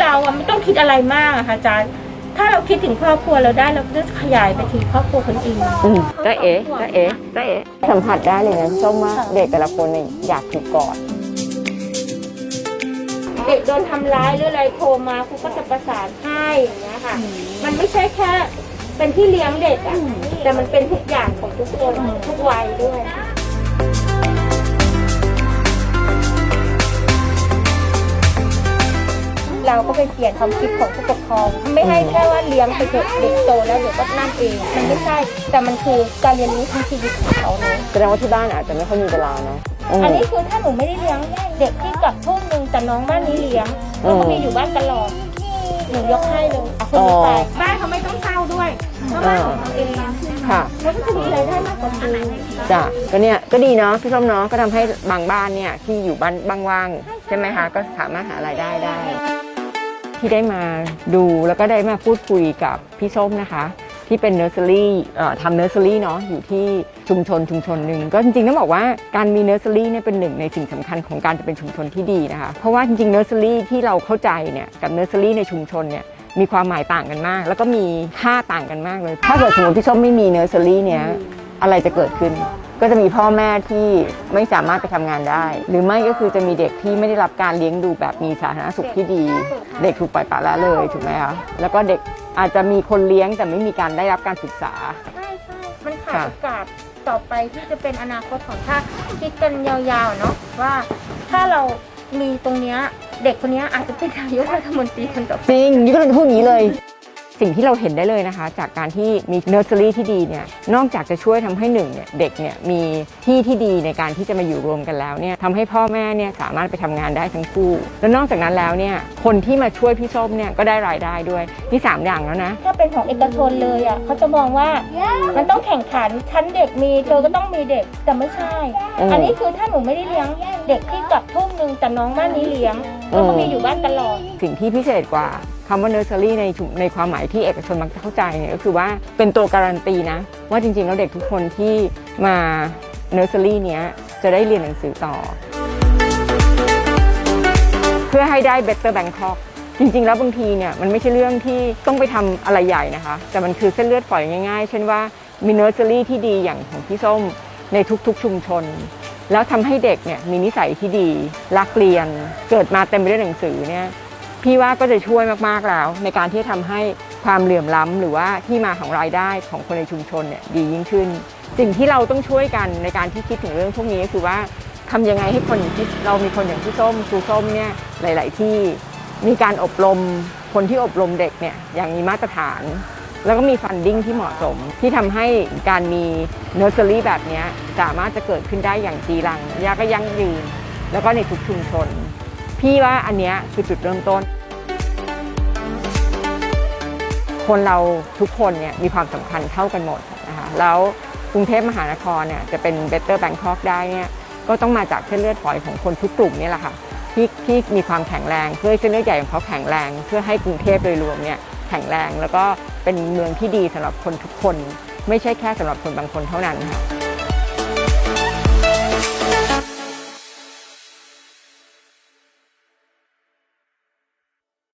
เราอะไม่ต้องคิดอะไรมากอะค่ะอาจารย์ ถ้าเราคิดถึงครอบครัวเราได้เราก็จะขยายไปถึงครอบครัวคนอื่นอืมก็เอ๋ก็เอ๋ก็เอ๋สัมผัสได้เลยนะพี่ส้มว่าเด็กแต่ละคนเนี่ยอยากถูกกอด เด็กโดนทำร้ายหรืออะไรโทรมาครูก็จะประสานให้อย่างเงี้ยค่ะ มันไม่ใช่แค่ เป็นที่เลี้ยงเด็กอะแต่มันเป็นทุกอย่างของทุกคนทุกวัยด้วย เราก็ไปเปลี่ยนความคิดของผู้ปกครองไม่ให้แค่ว่าเลี้ยงไปเถอะเด็กโตแล้วเดี๋ยวก็นั่นเอง มันไม่ใช่แต่มันคือการเรียนรู้ทั้งชีวิตของเขาเนอะแสดงว่าที่บ้านอาจจะไม่ค่อยมีเวลาเนาะอืมอันนี้คือถ้าหนูไม่ได้เลี้ยงเด็กที่กลับทุ่งหนึ่งแต่น้องบ้านนี้เลี้ยงอืแล้วมก็มีอยู่บ้านตลอดหนูยกให้เลยเอาคนนี้ไปบ้านเขาไม่ต้องเช่าด้วยเพราะบ้านของเขาเองค่ะแล้วก็จะมีรายได้มากกว่าครูจ้ะก็เนี่ยก็ดีเนาะพี่ส้มเนาะก็ทำให้บางบ้านเนี่ยที่อยู่บ้านบางว่างใช่ไหมคะก็สามารถหารายได้ได้ ที่ได้มาดูแล้วก็ได้มาพูดคุยกับพี่ส้มนะคะ ที่เป็นเนอร์เซอรี่ทำเนอร์เซอรี่เนาะอยู่ที่ชุมชนชุมชนหนึ่งก็จริงๆต้องบอกว่าการมีเนอร์เซอรี่เนี่ยเป็นหนึ่งในสิ่งสำคัญของการจะเป็นชุมชนที่ดีนะคะ เพราะว่าจริงๆเนอร์เซอรี่ที่เราเข้าใจเนี่ยกับเนอร์เซอรี่ในชุมชนเนี่ยมีความหมายต่างกันมาก แล้วก็มีค่าต่างกันมากเลย ถ้าเกิดสมมติพี่ส้มไม่มีเนอร์เซอรี่เนี่ยอะไรจะเกิดขึ้น ก็จะมีพ่อแม่ที่ไม่สามารถไปทำงานได้ หรือไม่ก็คือจะมีเด็กที่ไม่ได้รับการเลี้ยงดูแบบมีสาธารณสุขที่ดี เด็กถูกปล่อยปละละเลยถูกไหมคะแล้วก็เด็กอาจจะมีคนเลี้ยงแต่ไม่มีการได้รับการศึกษาใช่ใช่มันขาดค่ะโอกาสต่อไปที่จะเป็นอนาคตของถ้าคิดกันยาวๆเนาะว่าถ้าเรามีตรงเนี้ยเด็กคนเนี้ยอาจจะเป็นนายกรัฐมนตรีคนต่อไปจริงยุก็เลยพูดอย่างนี้เลย สิ่งที่เราเห็นได้เลยนะคะ จากการที่มีเนอร์เซอรี่ที่ดีเนี่ยนอกจากจะช่วยทำให้หนึ่งเนี่ยเด็กเนี่ยมีที่ที่ดีในการที่จะมาอยู่รวมกันแล้วเนี่ยทำให้พ่อแม่เนี่ยสามารถไปทำงานได้ทั้งคู่ แล้วนอกจากนั้นแล้วเนี่ยคนที่มาช่วยพี่ส้มเนี่ยก็ได้รายได้ด้วยนี่สามอย่างแล้วนะถ้าเป็นของเอกชนเลยอะเขาจะมองว่ามันต้องแข่งขันชั้นเด็กมีเธอก็ต้องมีเด็กแต่ไม่ใช่อืมอันนี้คือถ้าหนูไม่ได้เลี้ยงเด็กที่กลับทุ่งหนึ่งแต่น้องบ้านนี้เลี้ยงแล้วก็อืมมีอยู่บ้านตลอดสิ่งที่พิเศษกว่า คำว่าเนอร์เซอรี่ในในความหมายที่เอกชนมักจะเข้าใจเนี่ยก็คือว่าเป็นตัวการันตีนะ ว่าจริงๆ แล้วเด็กทุกคนที่มาเนอร์เซอรี่เนี้ยจะได้เรียนหนังสือต่อ เพื่อให้ได้ Better Bangkok จริงๆ แล้วบางทีเนี่ยมันไม่ใช่เรื่องที่ต้องไปทำอะไรใหญ่นะคะ แต่มันคือเส้นเลือดฝอยง่ายๆ เช่นว่ามีเนอร์เซอรี่ที่ดีอย่างของพี่ส้มในทุกๆชุมชน แล้วทำให้เด็กเนี่ยมีนิสัยที่ดีรักเรียน เกิดมาเต็มไปด้วยหนังสือเนี่ย พี่ว่าก็จะช่วยมากๆแล้ว ในการที่จะทำให้ความเหลื่อมล้ำหรือว่าที่มาของรายได้ของคนในชุมชนเนี่ยดียิ่งขึ้น สิ่งที่เราต้องช่วยกันในการที่คิดถึงเรื่องพวกนี้ก็คือว่าทำยังไงให้คนอย่างที่เรามีคนอย่างพี่ส้มครูส้มเนี่ยหลาย ๆ ที่มีการอบรมคนที่อบรมเด็กเนี่ยอย่างมีมาตรฐาน แล้วก็มีฟันดิ้งที่เหมาะสม ที่ทำให้การมีเนอร์เซอรี่แบบนี้สามารถจะเกิดขึ้นได้อย่างจีรังยาก็ยั่งยืนแล้วก็ในทุกชุมชน พี่ว่าอันเนี้ยคือจุดเริ่มต้น คนเราทุกคนเนี่ยมีความสำคัญเท่ากันหมดนะคะแล้วกรุงเทพมหานครเนี่ยจะเป็น Better Bangkok ได้เนี่ยก็ต้องมาจากเส้นเลือดฝอยของคนทุกกลุ่มนี่แหละค่ะที่ที่มีความแข็งแรงเพื่อให้เส้นเลือดใหญ่ของเขาแข็งแรง เพื่อให้กรุงเทพโดยรวมเนี่ยแข็งแรง แล้วก็เป็นเมืองที่ดีสำหรับคนทุกคน ไม่ใช่แค่สำหรับคนบางคนเท่านั้นค่ะ